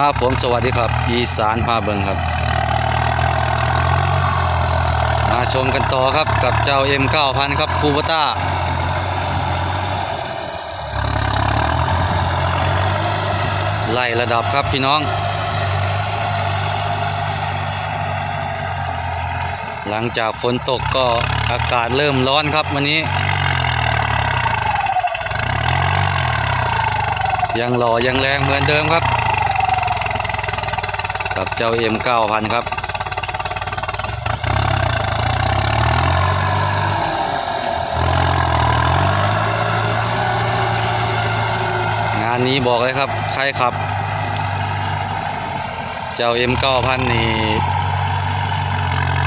ครับผมสวัสดีครับ อีสานพาเบิงครับ มาชมกันต่อครับกับเจ้า M9000 ครับคูปต้าไล่ระดับครับพี่น้อง หลังจากฝนตกก็อากาศเริ่มร้อนครับวันนี้ ยังหล่อยังแรงเหมือนเดิมครับ กับเจ้า M9000 ครับ งานนี้บอกเลยครับ ใครขับ เจ้า M9000 นี่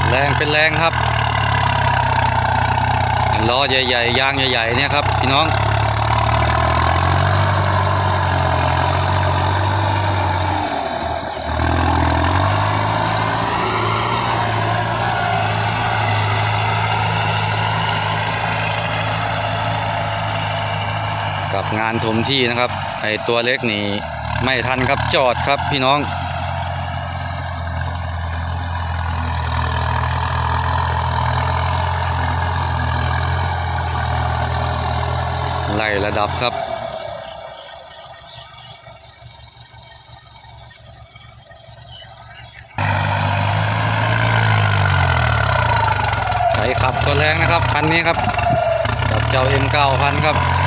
แรงเป็นแรงครับล้อใหญ่ๆยางใหญ่ๆเนี่ยครับ พี่น้อง งานถมที่นะครับไอตัวเล็กนี่ไม่ทันครับจอดครับพี่น้อง ไล่ระดับครับใครขับก็แรงนะครับคันนี้ครับกับเจ้า M9000 ครับ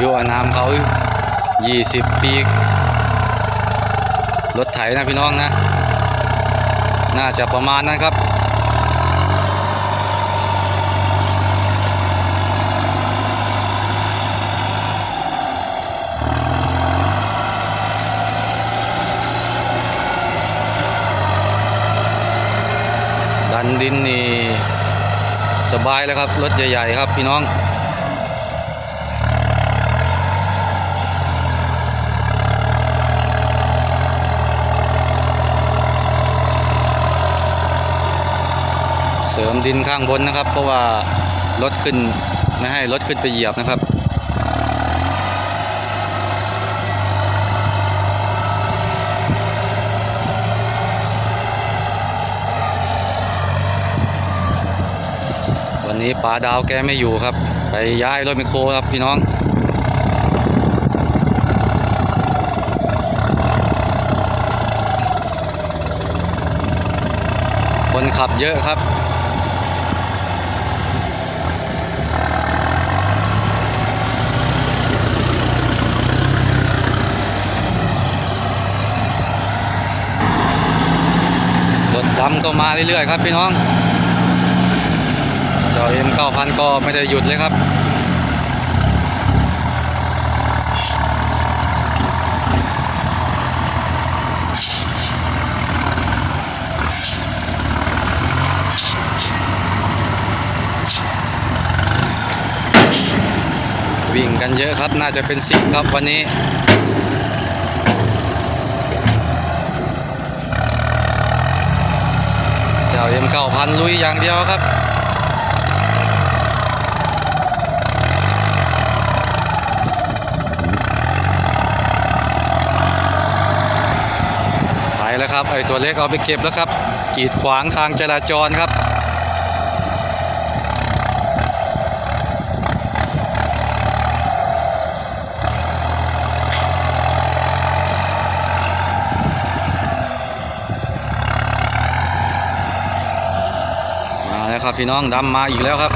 ยุอานามเขา 20 ปี รถไถนะพี่น้องนะ น่าจะประมาณนั้นครับดันดินนี่สบายแล้วครับ รถใหญ่ ๆ ครับพี่น้อง ริมดินข้างบนนะครับ เพราะว่ารถขึ้นไม่ให้รถขึ้นไปเหยียบนะครับวันนี้ป๋าดาวแกไม่อยู่ครับ ไปย้ายรถไมคโครครับพี่น้อง คนขับเยอะครับ รถดำก็มาเรื่อยๆครับพี่น้องเจ้า M9000 ก็ไม่ได้หยุดเลยครับวิ่งกันเยอะครับ น่าจะเป็นสิบครับวันนี้ เจ้า M9000 ลุยอย่างเดียวครับไปแล้วครับไอตัวเล็กเอาไปเก็บแล้วครับ กีดขวางทางจราจรครับ มาแล้ว ครับพี่น้องดำมาอีกแล้วครับ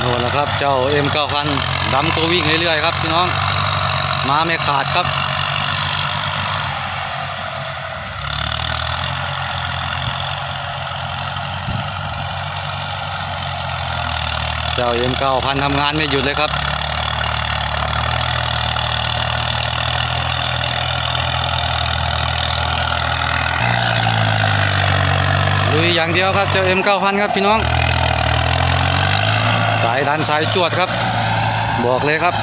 โน่นแล้วครับเจ้า M9000 ดำก็วิ่งเรื่อยๆครับพี่น้อง มาไม่ขาดครับเจ้า M9000 ทำงานไม่หยุดเลยครับ ลุยอย่างเดียวครับเจ้า M9000 ครับพี่น้อง สายดันสายจวดครับ บอกเลยครับ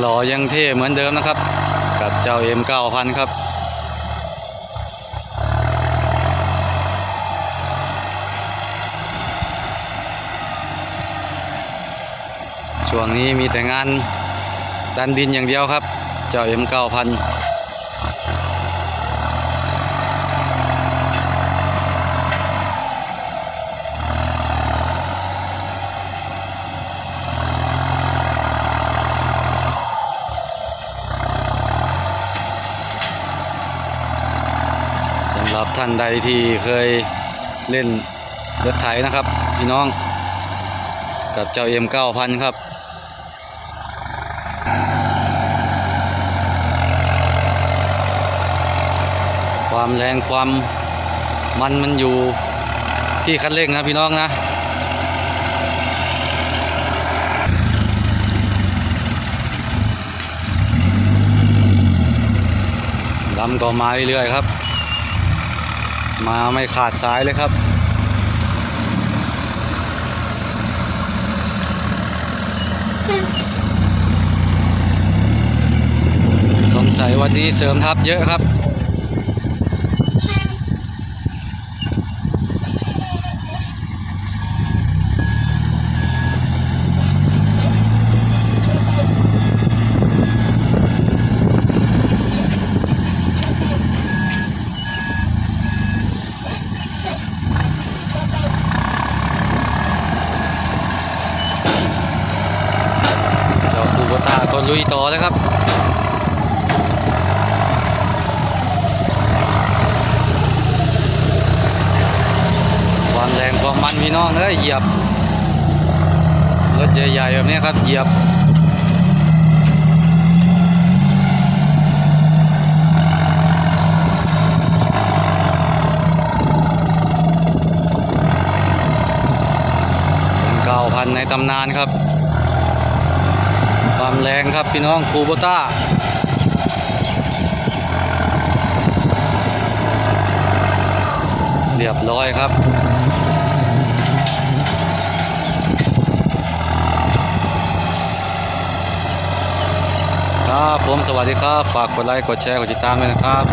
หล่อ ยังเท่เหมือนเดิมนะครับ กับเจ้า M9000 ครับช่วงนี้มีแต่งานดันดินอย่างเดียวครับ เจ้า M9000 หรับท่านใดที่เคยเล่นรถไถนะครับ พี่น้อง กับเจ้า M9000 ครับความแรงความมันมันอยู่ที่คันเร่งนะพี่น้องนะดำก็มาเรื่อยๆครับ มาไม่ขาดสายเลยครับ สงสัยวันนี้เสริมทัพเยอะครับ เจ้าคูโบตาก็ ลุยต่อแล้วครับความแรงความมันพี่น้องเอ้ยเหยียบรถใหญ่ๆแบบนี้ครับเหยียบเก้าพันในตำนานครับ ความแรงครับพี่น้องคูโบต้าเรียบร้อยครับครับผมสวัสดีครับ ฝากกดไลค์กดแชร์กดติดตามด้วยนะครับ